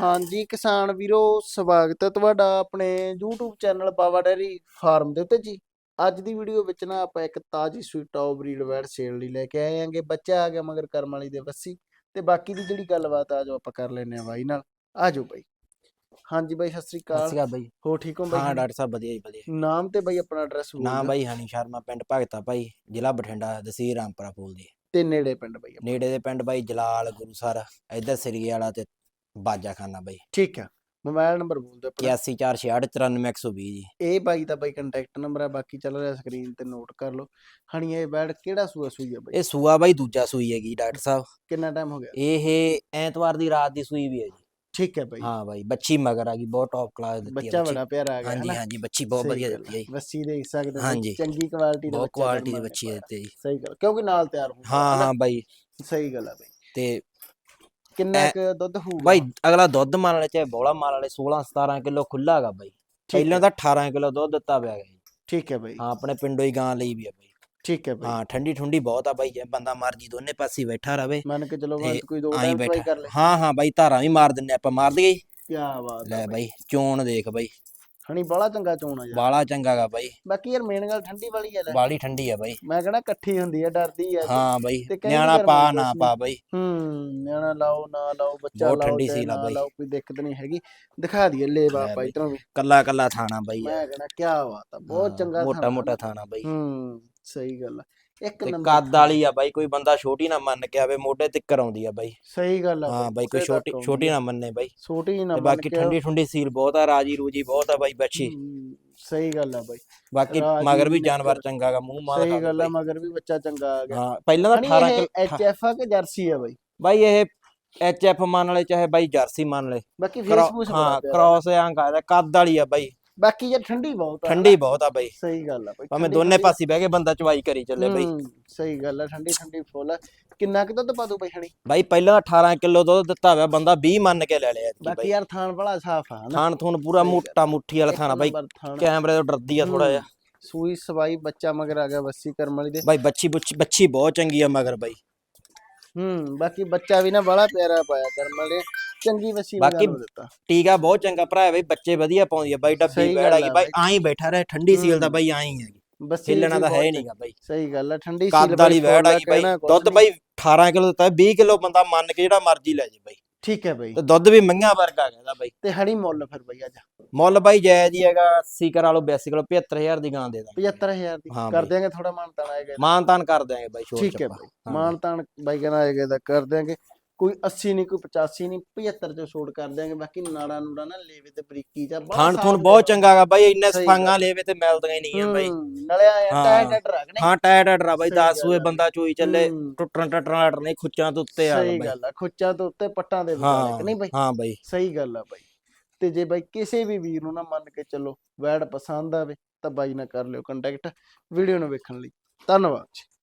ਹਾਂਜੀ ਕਿਸਾਨ ਵੀਰੋ ਸਵਾਗਤ ਹੈ ਤੁਹਾਡਾ ਆਪਣੇ YouTube channel Bawa dairy farm ਦੇ ਉੱਤੇ ਜੀ। ਅੱਜ ਦੀ ਵੀਡੀਓ ਵਿੱਚ ਨਾ ਆਪਾਂ ਇੱਕ ਤਾਜੀ ਸੂਈ ਟੌਪ ਬਰੀਡ ਵੈੜ ਸੇਲ ਲਈ ਲੈ ਕੇ ਆਏ ਆਂਗੇ ਬੱਚਾ ਆ ਗਿਆ ਮਗਰ ਕਰਮ ਵਾਲੀ ਦੇ ਵੱਸੀ ਤੇ ਬਾਕੀ ਦੀ ਜਿਹੜੀ ਗੱਲਬਾਤ ਆ ਜੋ ਆਪਾਂ ਕਰ ਲੈਨੇ ਆ ਬਾਈ ਨਾਲ। ਆਜੋ ਬਾਈ। ਹਾਂਜੀ ਬਾਈ ਸਤਿ ਸ੍ਰੀ ਸਤਿ ਅਕਾਲ ਸ਼੍ਰੀ ਅਕਾਲ ਬਾਈ। ਹੋ ਠੀਕ ਹੋ ਹਾਂ ਬਾਈ ਡਾਕਟਰ ਸਾਹਿਬ ਵਧੀਆ ਜੀ ਵਧੀਆ। ਨਾਮ ਤੇ ਬਾਈ ਆਪਣਾ ਐਡਰੈਸ ਨਾਮ ਬਾਈ ਹਨੀ ਸ਼ਰਮਾ ਪਿੰਡ ਭਗਤਾ ਭਾਈ ਜ਼ਿਲ੍ਹਾ ਬਠਿੰਡਾ ਤਹਿਸੀਲ ਰਾਮਪੁਰਾ ਫੂਲ ਦੀ ਤੇ ਨੇੜੇ ਪਿੰਡ ਬਾਈ। ਨੇੜੇ ਦੇ ਪਿੰਡ ਬਾਈ ਜਲਾਲ ਗੁਰੂਸਰ ਇੱਧਰ ਸਰੀਏ ਵਾਲਾ ਤੇ ਬਾਜਾਖਾਨਾ ਬਾਈ। ਠੀਕ ਆ ਮੋਬਾਈਲ ਨੰਬਰ ਬੋਲ ਦਿਓ ਆਪਣਾ। 8466694120 ਜੀ। ਇਹ ਬਾਈ ਦਾ ਬਾਈ ਕੰਟੈਕਟ ਨੰਬਰ ਹੈ ਬਾਕੀ ਚੱਲ ਰਿਹਾ ਸਕਰੀਨ ਤੇ ਨੋਟ ਕਰ ਲਓ। ਹਣੀ ਇਹ ਬੈਡ ਕਿਹੜਾ ਸੂਆ ਸੂਈ ਆ ਬਾਈ? ਇਹ ਸੂਆ ਬਾਈ ਦੂਜਾ ਸੂਈ ਹੈਗੀ ਡਾਕਟਰ ਸਾਹਿਬ। ਕਿੰਨਾ ਟਾਈਮ ਹੋ ਗਿਆ? ਇਹ ਐਤਵਾਰ ਦੀ ਰਾਤ ਦੀ ਸੂਈ ਵੀ ਹੈ ਜੀ। ਠੀਕ ਹੈ ਬਾਈ। ਹਾਂ ਬਾਈ ਬੱਚੀ ਮਗਰ ਆ ਗਈ ਬਹੁਤ ਟੌਪ ਕਲਾਸ ਦਿੱਤੀ ਹੈ ਬੱਚਾ ਬੱਚੀ। ਬੜਾ ਪਿਆਰਾ ਆ ਗਿਆ ਹਾਂਜੀ ਹਾਂਜੀ ਬੱਚੀ ਬਹੁਤ ਵਧੀਆ ਦਿੱਤੀ ਹੈ ਜੀ। ਵੱਸੀ ਦੇਖ ਸਕਦੇ ਹੋ। ਚੰਗੀ ਕੁਆਲਿਟੀ ਦਾ ਬਹੁਤ ਬੱਚਾ ਕੁਆਲਿਟੀ ਦੀ ਬੱਚੀ ਹੈ। ਦਿੱਤੀ ਜੀ। ਸਹੀ ਗੱਲ ਕਿਉਂਕਿ ਨਾਲ ਤਿਆਰ ਹਾਂ ਹਨਾ? ਹਾਂ ਬਾਈ। ਸਹੀ ਗੱਲ ਆ ਬਾਈ। ਤੇ ਕਿੰਨਾ ਕੁ ਦੁੱਧ ਹੋਊਗਾ? ਬਾਈ ਅਗਲਾ ਦੁੱਧ ਮਾਰ ਵਾਲੇ ਚਾਹੇ ਬੋਲਾ ਮਾਰ ਵਾਲੇ 16 17 ਕਿਲੋ ਖੁੱਲਾ ਹੈਗਾ ਬਾਈ। ਪਹਿਲਾਂ ਤਾਂ 18 ਕਿਲੋ ਦੁੱਧ ਦਿੱਤਾ ਪਿਆ ਜੀ। ਠੀਕ ਹੈ ਬਾਈ। ਹਾਂ ਆਪਣੇ ਪਿੰਡੋਂ ਹੀ ਗਾਂ ਲਈ ਵੀ ਆ ਬਾਈ। ਠੀਕ ਹੈ ਬਾਈ। ਹਾਂ ਠੰਡੀ ਠੁੰਡੀ ਬਹੁਤ ਆ ਬਾਈ ਜੇ ਬੰਦਾ ਮਰਜ਼ੀ ਦੋਨੇ ਪਾਸੇ ਬੈਠਾ ਰਵੇ ਮੰਨ ਕੇ ਚਲੋ ਬਾਅਦ ਕੋਈ ਦੋ ਟਾਈਮ ਟਰਾਈ ਕਰ ਲੈ। ਹਾਂ ਹਾਂ ਬਾਈ ਧਾਰਾਂ ਵੀ ਮਾਰ ਦਿੰਨੇ ਆਪਾਂ ਮਾਰ ਦਈਏ? ਕੀ ਬਾਤ ਲੈ ਹੈ ਬਾਈ ਚੋਣ ਦੇਖ ਬਾਈ। ਹਣੀ ਬੜਾ ਚੰਗਾ ਚੋਣਾ ਯਾਰ। ਬਾਲਾ ਚੰਗਾ ਗਾ ਬਾਈ। ਬਾਕੀ ਯਾਰ ਮੇਨ ਗੱਲ ਠੰਡੀ ਵਾਲੀ ਲੈ। ਬਾਲੀ ਠੰਡੀ ਆ ਬਾਈ। ਮੈਂ ਕਹਣਾ ਇਕੱਠੀ ਹੁੰਦੀ ਹੈ ਡਰਦੀ ਹੈ ਹਾਂ ਬਾਈ। ਤੇ ਕਹਿੰਦੀ ਨਿਆਣਾ ਯਾਰ ਪਾ ਮੈਨੂੰ ਨਾ ਕੁਛ ਪਾ ਬਾਈ। ਹੂੰ ਨਿਆਣਾ ਲਾਓ ਨਾ ਲਾਓ ਬੱਚਾ ਬਹੁਤ ਲਾਓ ਠੰਡੀ ਆ ਨਾ ਬਾਈ। ਲਾਓ ਕੋਈ ਦਿੱਕਤ ਨਹੀਂ ਹੈਗੀ। ਦਿਖਾ ਦਈਏ ਲੈ ਲੈ ਬਾਪਾ ਬਾਈ। ਇਧਰੋਂ ਵੀ। ਕੱਲਾ ਕੱਲਾ ਥਾਣਾ ਬਾਈ ਮੈਂ ਕਹਣਾ ਕੀ ਬਾਤ ਆ ਬਹੁਤ ਚੰਗਾ ਮੋਟਾ ਥਾਣਾ ਮੋਟਾ ਨਾ। ਥਾਣਾ ਬਾਈ। ਹੂੰ। ਸਹੀ ਗੱਲ ਆ। ਇੱਕ ਤੇ ਨੰਬਰ ਕੱਦ ਵਾਲੀ ਆ ਬਾਈ ਕੋਈ ਬੰਦਾ ਛੋਟੀ ਨਾ ਮੰਨ ਕੇ ਆਵੇ ਮੋਢੇ ਤਿੱਕਰ ਆਉਂਦੀ ਆ ਬਾਈ। ਸਹੀ ਗੱਲ ਆ ਹਾਂ ਬਾਈ ਕੋਈ ਛੋਟੀ ਛੋਟੀ। ਨਾ ਮੰਨੇ ਬਾਈ। ਛੋਟੀ ਨਾ ਤੇ ਮੰਨ ਬਾਕੀ ਠੰਡੀ ਠੁੰਡੀ ਸੀਲ ਬਹੁਤ ਆ ਰਾਜੀ ਰੂਜੀ ਬਹੁਤ ਆ ਬਾਈ ਬੱਚੀ। ਸਹੀ ਗੱਲ ਆ ਬਾਈ। ਬਾਕੀ ਮਗਰ ਵੀ। ਜਾਨਵਰ ਚੰਗਾ ਗਾ ਮੂੰਹ ਮਾਰ ਸਹੀ ਗੱਲ ਆ ਮਗਰ ਵੀ ਬੱਚਾ ਚੰਗਾ ਆ ਗਿਆ। ਹਾਂ ਪਹਿਲਾਂ ਤਾਂ 18 ਕਿਲੋ ਐਚ ਐਫ ਆ ਕਿ ਜਰਸੀ ਆ ਬਾਈ? ਬਾਈ ਇਹ ਐਚ ਐਫ ਮੰਨ ਲੈ ਚਾਹੇ ਬਾਈ ਜਰਸੀ ਮੰਨ ਲੈ ਬਾਕੀ ਕਰੋ- ਫੇਸਬੁੱਕ ਹਾਂ ਕ੍ਰਾਸ ਆਂ ਆ ਕੱਦ ਵਾਲੀ ਆ ਬਾਈ। ਬਾਕੀ ਯਾਰ ਠੰਡੀ ਬਹੁਤ ਆ ਠੰਡੀ ਬਹੁਤ ਆ ਬਾਈ। ਸਹੀ ਗੱਲ ਆ ਬਾਈ ਭਾਵੇਂ ਦੋਨੇ। ਪਾਸੇ ਬਹਿ ਕੇ ਬੰਦਾ ਚਵਾਈ ਕਰੀ ਚੱਲੇ ਬਾਈ। ਹੂੰ, ਸਹੀ ਗੱਲ ਆ ਠੰਡੀ ਠੰਡੀ ਫੁੱਲ ਆ। ਕਿੰਨਾ ਕੁ ਦੁੱਧ ਪਾ ਦੂ ਬਾਈ ਹਣੀ? ਬਾਈ ਪਹਿਲਾਂ ਤਾਂ 18 ਕਿਲੋ ਦੁੱਧ ਦਿੱਤਾ ਹੋਇਆ ਬੰਦਾ 20 ਮੰਨ ਕੇ ਲੈ ਲਿਆ ਐਤਕੀ ਬਾਕੀ ਬਾਈ। ਯਾਰ ਥਾਣ ਬੜਾ ਸਾਫ਼ ਆ ਹਨਾ। ਥਾਣ ਥੂਣ ਪੂਰਾ। ਮੋਟਾ ਮੁੱਠੀ ਵਾਲਾ ਥਾਣਾ ਬਾਈ। ਕੈਮਰੇ ਤੋਂ ਡਰਦੀ ਆ ਥੋੜਾ ਜਿਹਾ। ਸੂਈ ਸਵਾਈ ਬੱਚਾ ਮਗਰ ਆ ਗਿਆ ਵੱਸੀ ਕਰਮ ਵਾਲੀ ਦੇ। ਬਾਈ ਬੱਚੀ ਬੁੱਚੀ ਬੱਚੀ ਬਹੁਤ ਚੰਗੀ ਆ ਮਗਰ ਬਾਈ। ਹੂੰ ਬਾਕੀ ਬੱਚਾ ਵੀ ਨਾ ਬੜਾ ਪਿਆਰਾ ਪਾਇਆ ਕਰਮ ਵਾਲੇ। ਚੰਗੀ ਵੱਸੀ ਬਾਕੀ ਦਿੱਤਾ। ਟੀਕਾ ਬਹੁਤ ਚੰਗਾ ਭਰਾ ਹੈ ਬਾਈ ਬੱਚੇ ਵਧੀਆ ਪਾਉਂਦੀ ਆ। ਬਾਈ ਡੱਬੀ ਬੈੜ ਗੱਲ ਹੈਗੀ ਆ ਬਾਈ। ਆਈ ਬੈਠਾ ਰਹੇ ਠੰਡੀ ਸੀਲ ਦਾ ਹੂੰ। ਬਾਈ ਆਈ ਹੈਗੀ। ਬੱਸੀ ਹਿੱਲਣਾ ਤਾਂ ਹੈ ਨਹੀਂਗਾ ਬਾਈ। ਸਹੀ ਗੱਲ ਆ ਠੰਡੀ ਕੱਦ ਸੀਲ ਵਾਲੀ ਬਾਈ ਵੈੜ ਫੁੱਲ ਆ, ਹੈਗੀ ਬਾਈ। ਦੁੱਧ। ਬਾਈ 18 ਕਿਲੋ ਦਿੱਤਾ 20 ਕਿਲੋ ਬੰਦਾ ਮੰਨ ਕੇ ਜਿਹੜਾ ਮਰਜ਼ੀ ਲੈ ਜੇ ਬਾਈ। ਠੀਕ ਹੈ ਬਾਈ। ਤੇ ਦੁੱਧ ਵੀ ਮਈਆਂ ਵਰਗਾ ਹੈਗਾ ਬਾਈ। ਤੇ ਹਣੀ ਮੁੱਲ ਫਿਰ ਬਾਈ ਅੱਜ। ਮੁੱਲ ਬਾਈ ਜਾਇਜ਼ ਹੀ ਹੈਗਾ 80 ਕਰਾ ਲਓ 82 ਕਿਲੋ 75000 ਦੀ ਗਾਂ ਦੇ ਦਾਂਗੇ। 75000 ਦੀ। ਕਰ। ਦਿਆਂਗੇ ਥੋੜਾ ਮਾਨ ਤਾਨ ਆਏਗਾ ਮਾਨ ਤਾਨ ਕਰ ਦਿਆਂਗੇ ਬਾਈ ਠੀਕ ਹੈ। ਬਾਈ। ਹਾਂ ਮਾਨ ਤਾਨ ਬਾਈ ਕਹਿੰਦਾ ਆਏਗਾ ਤਾਂ ਕਰ ਦਿਆਂਗੇ। ਕੋਈ 80 ਨਹੀਂ ਕੋਈ 85 ਨਹੀਂ 75 ਚ ਛੋਟ ਕਰ ਦਿਆਂਗੇ। ਬਾਕੀ ਨਾੜਾ ਨੂੜਾ ਨਾ ਲੇਵੇ ਤੇ ਬਰੀਕੀ ਚ ਸਾਫ਼ ਥੁਣ ਬਹੁਤ। ਚੰਗਾ ਗਾ ਬਾਈ ਇੰਨੇ ਸਹੀ ਸਫਾਂਗਾ ਗੱਲ। ਲੈਵੇ ਤੇ ਮਿਲਦੀਆਂ ਹੀ ਨਹੀਂ ਆ ਬਾਈ। ਨਾਲੇ ਆਇਆ ਹਾਂ। ਟਾਇਰ ਟੱਟ ਰੱਖਣੇ ਹਾਂ ਟਾਇਰ ਟਾਇਰ ਬਾਈ ਸਹੀ 10 ਗੱਲ ਸੂਏ ਆ। ਬੰਦਾ ਚੋਈ ਚੱਲੇ ਹੂੰ, ਟੁੱਟਣ ਟੱਟਣ ਲੜਨੇ ਖੁੱਚਾਂ ਤੋਂ ਉੱਤੇ ਆ ਸਹੀ ਬਾਈ। ਗੱਲ ਆ ਖੁੱਚਾਂ ਤੋਂ ਉੱਤੇ ਪੱਟਾਂ ਦੇ ਵਿਚਾਲੇ ਕਿ ਨਹੀਂ ਬਾਈ? ਹਾਂ ਬਾਈ। ਸਹੀ ਗੱਲ ਆ ਬਾਈ। ਤੇ ਜੇ ਬਾਈ ਕਿਸੇ ਵੀ ਵੀਰ ਨੂੰ ਨਾ ਮੰਨ ਕੇ ਚੱਲੋ ਵੈੜ ਪਸੰਦ ਆਵੇ ਤਾਂ ਬਾਈ ਨਾਲ ਕਰ ਲਿਓ ਕੰਟੈਕਟ ਵੀਡੀਓ ਨੂੰ ਵੇਖਣ ਲਈ। ਧੰਨਵਾਦ ਜੀ।